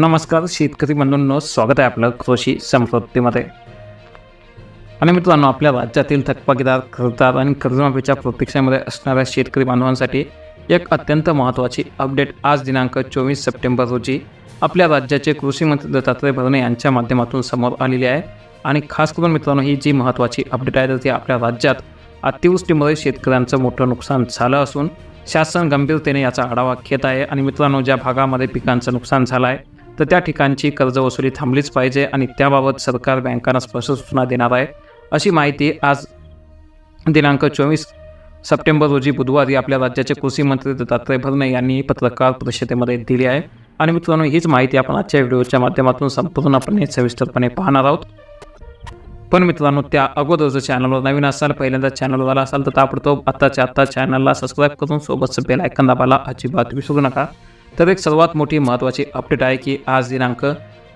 नमस्कार शेतकरी बंधूंनो स्वागत आहे आपलं कृषी संपत्तीमध्ये. आणि मित्रांनो आपल्या राज्यातील थकबाकीदार कर्जदार आणि कर्जमाफीच्या प्रतीक्षेमध्ये असणाऱ्या शेतकरी बांधवांसाठी एक अत्यंत महत्त्वाची अपडेट आज दिनांक चोवीस सप्टेंबर रोजी आपल्या राज्याचे कृषी मंत्री दत्तात्रय भरणे यांच्या माध्यमातून समोर आलेली आहे. आणि खास करून मित्रांनो ही जी महत्त्वाची अपडेट आहे तर ती आपल्या राज्यात अतिवृष्टीमुळे शेतकऱ्यांचं मोठं नुकसान झालं असून शासन गंभीरतेने याचा आढावा घेत आहे. आणि मित्रांनो ज्या भागामध्ये पिकांचं नुकसान झालं आहे तर त्या ठिकाणची कर्जवसुली थांबलीच पाहिजे आणि त्याबाबत सरकार बँकांना स्पष्ट सूचना देणार आहे. अशी माहिती आज दिनांक चोवीस सप्टेंबर रोजी बुधवारी आपल्या राज्याचे कृषी मंत्री दत्तात्रय भरणे यांनी पत्रकार परिषदेमध्ये दिली आहे. आणि मित्रांनो हीच माहिती आपण आजच्या व्हिडिओच्या माध्यमातून संपूर्णपणे सविस्तरपणे पाहणार आहोत. पण मित्रांनो त्या अगोदर जर चॅनलवर नवीन असाल पहिल्यांदा चॅनलवर असाल तर ताबडतोब आत्ताच्या आत्ता चॅनलला सबस्क्राईब करून सोबतच बेल ऐकन दाबायला अजिबात विसरू नका. तर एक सर्वात मोठी महत्त्वाची अपडेट आहे की आज दिनांक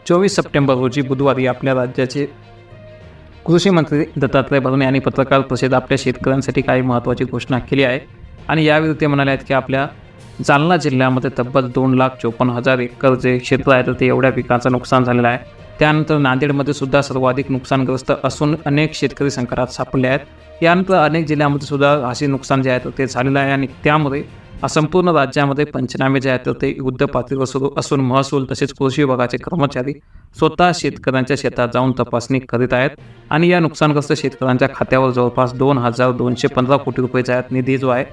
चोवीस सप्टेंबर रोजी बुधवारी आपल्या राज्याचे कृषी मंत्री दत्तात्रय भरणे यांनी पत्रकार परिषद आपल्या शेतकऱ्यांसाठी काही महत्त्वाची घोषणा केली आहे. आणि यावेळी ते म्हणाले आहेत की आपल्या जालना जिल्ह्यामध्ये तब्बल दोन लाख चोपन्न हजार एकर जे क्षेत्र आहे तर ते एवढ्या पिकांचं नुकसान झालेलं आहे. त्यानंतर नांदेडमध्ये सुद्धा सर्वाधिक नुकसानग्रस्त असून अनेक शेतकरी संकटात सापडले आहेत. यानंतर अनेक जिल्ह्यामध्ये सुद्धा असे नुकसान जे आहे तर ते झालेलं आहे. आणि त्यामुळे संपूर्ण राज्यामध्ये पंचनामे जे आहेत तर ते युद्ध पातळीवर सुरू असून महसूल तसेच कृषी विभागाचे कर्मचारी स्वतः शेतकऱ्यांच्या शेतात जाऊन तपासणी करीत आहेत आणि या नुकसानग्रस्त शेतकऱ्यांच्या खात्यावर जवळपास दोन हजार दोनशे पंधरा कोटी रुपयेचा निधी जो आहे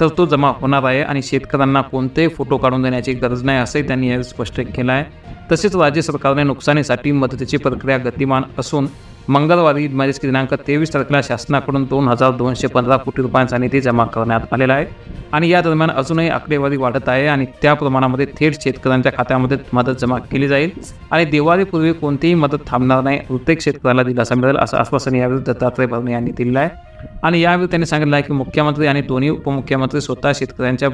तर तो जमा होणार आहे आणि शेतकऱ्यांना कोणतेही फोटो काढून देण्याची गरज नाही असंही त्यांनी यावेळी स्पष्ट केलं आहे. तसेच राज्य सरकारने नुकसानीसाठी मदतीची प्रक्रिया गतिमान असून मंगळवारी म्हणजेच दिनांक तेवीस तारखेला शासनाकडून दोन हजार दोनशे पंधरा कोटी रुपयांचा निधी जमा करण्यात आलेला आहे. आणि या दरम्यान अजूनही आकडेवारी वाढत आहे आणि त्या प्रमाणामध्ये थेट शेतकऱ्यांच्या खात्यामध्ये मदत जमा केली जाईल. आणि दिवाळीपूर्वी कोणतीही मदत थांबणार नाही प्रत्येक शेतकऱ्याला दिलासा मिळेल असं आश्वासन यावेळी दत्तात्रय भरणे यांनी दिलेलं आहे. आणि यावेळी त्यांनी सांगितलं आहे की मुख्यमंत्री आणि दोन्ही उपमुख्यमंत्री स्वतः शेतकऱ्यांच्या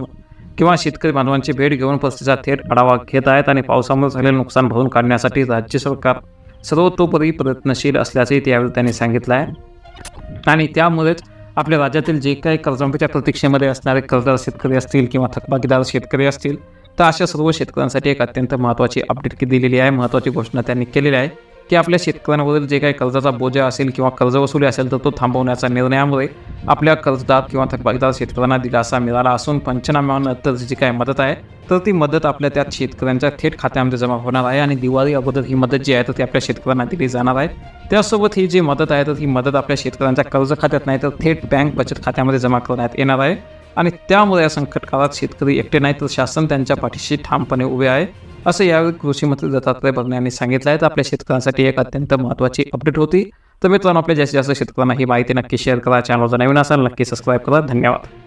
किंवा शेतकरी बांधवांची भेट घेऊन परिस्थितीचा थेट आढावा घेत आहेत आणि पावसामुळे झालेलं नुकसान भरून काढण्यासाठी राज्य सरकार सर्वतोपरी प्रयत्नशील असल्याचंही त्यावेळी त्यांनी सांगितलं आहे. आणि त्यामुळेच आपल्या राज्यातील जे काही कर्जमाफीच्या प्रतीक्षेमध्ये असणारे कर्जदार शेतकरी असतील किंवा थकबाकीदार शेतकरी असतील तर अशा सर्व शेतकऱ्यांसाठी एक अत्यंत महत्त्वाची अपडेट दिलेली आहे. महत्त्वाची घोषणा त्यांनी केलेली आहे की आपल्या शेतकऱ्यांवरील जे काही कर्जाचा बोजा असेल किंवा कर्जवसुली असेल तर तो थांबवण्याच्या निर्णयामुळे आपल्या कर्जदार किंवा थकबाकीदार शेतकऱ्यांना दिलासा मिळाला असून पंचनाम्यानंतर जी काही मदत आहे तर ती मदत आपल्या त्या शेतकऱ्यांच्या थेट खात्यामध्ये जमा होणार आहे आणि दिवाळी अगोदर ही मदत जी आहे तर ती आपल्या शेतकऱ्यांना दिली जाणार आहे. त्यासोबत ही जी मदत आहे तर ही मदत आपल्या शेतकऱ्यांच्या कर्ज खात्यात नाही तर थेट बँक बचत खात्यामध्ये जमा करण्यात येणार आहे. आणि त्यामुळे या संकट काळात शेतकरी एकटे नाही तर शासन त्यांच्या पाठीशी ठामपणे उभे आहे असं यावेळी कृषी मंत्री दत्तात्रय भरणे यांनी सांगितलं आहे. तर आपल्या शेतकऱ्यांसाठी एक अत्यंत महत्त्वाची अपडेट होती. तर मित्रांनो आपल्या जास्तीत जास्त शेतकऱ्यांना ही माहिती नक्की शेअर करा चॅनलवर नवीन असाल नक्की सबस्क्राईब करा. धन्यवाद.